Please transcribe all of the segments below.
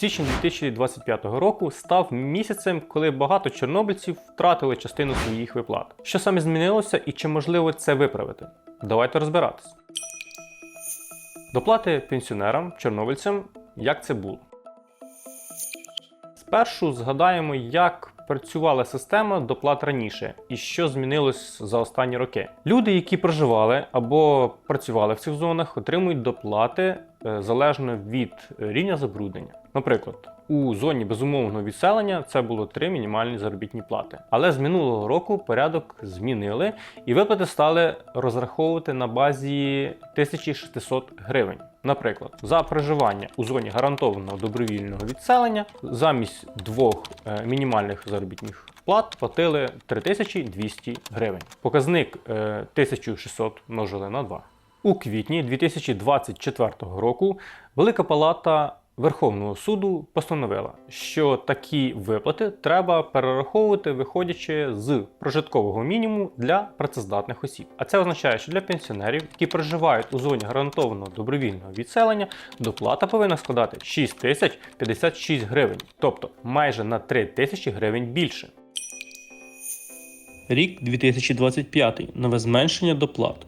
Січень 2025 року став місяцем, коли багато чорнобильців втратили частину своїх виплат. Що саме змінилося і чи можливо це виправити? Давайте розбиратись. Доплати пенсіонерам, чорнобильцям, як це було. Спершу згадаємо, як працювала система доплат раніше і що змінилось за останні роки. Люди, які проживали або працювали в цих зонах, отримують доплати е, залежно від рівня забруднення. Наприклад, у зоні безумовного відселення це було три мінімальні заробітні плати. Але з минулого року порядок змінили і виплати стали розраховувати на базі 1600 гривень. Наприклад, за проживання у зоні гарантованого добровільного відселення замість двох е, мінімальних заробітних плат платили 3200 гривень. Показник е, 1600 множили на 2. У квітні 2024 року Велика Палата Верховного суду постановила, що такі виплати треба перераховувати, виходячи з прожиткового мінімуму для працездатних осіб. А це означає, що для пенсіонерів, які проживають у зоні гарантованого добровільного відселення, доплата повинна складати 6056 гривень, тобто майже на 3000 гривень більше. Рік 2025. Нове зменшення доплат.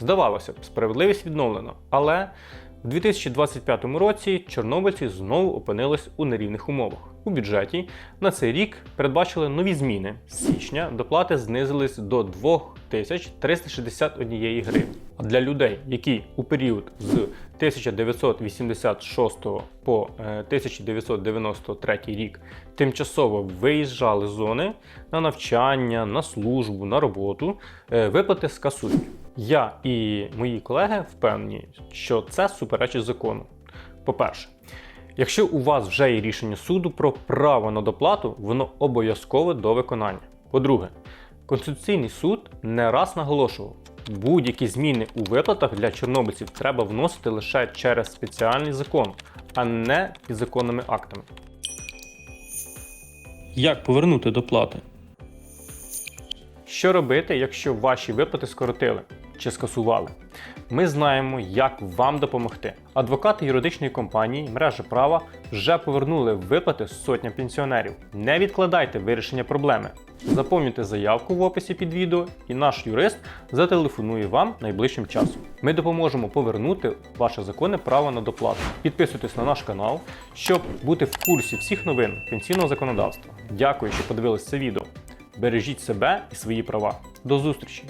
Здавалося б, справедливість відновлена, але в 2025 році чорнобильці знову опинились у нерівних умовах. У бюджеті на цей рік передбачили нові зміни. З січня доплати знизились до 2361 гривні. А для людей, які у період з 1986 по е, 1993 рік тимчасово виїжджали з зони на навчання, на службу, на роботу, е, виплати скасують. Я і мої колеги впевнені, що це суперечить закону. По-перше, якщо у вас вже є рішення суду про право на доплату, воно обов'язкове до виконання. По-друге, Конституційний суд не раз наголошував, будь-які зміни у виплатах для чорнобильців треба вносити лише через спеціальний закон, а не підзаконними актами. Як повернути доплати? Що робити, якщо ваші виплати скоротили чи скасували? Ми знаємо, як вам допомогти. Адвокати юридичної компанії мережа права вже повернули виплати сотням пенсіонерів. Не відкладайте вирішення проблеми. Заповнюйте заявку в описі під відео, і наш юрист зателефонує вам найближчим часом. Ми допоможемо повернути ваше законне право на доплату. Підписуйтесь на наш канал, щоб бути в курсі всіх новин пенсійного законодавства. Дякую, що подивились це відео. Бережіть себе і свої права. До зустрічі!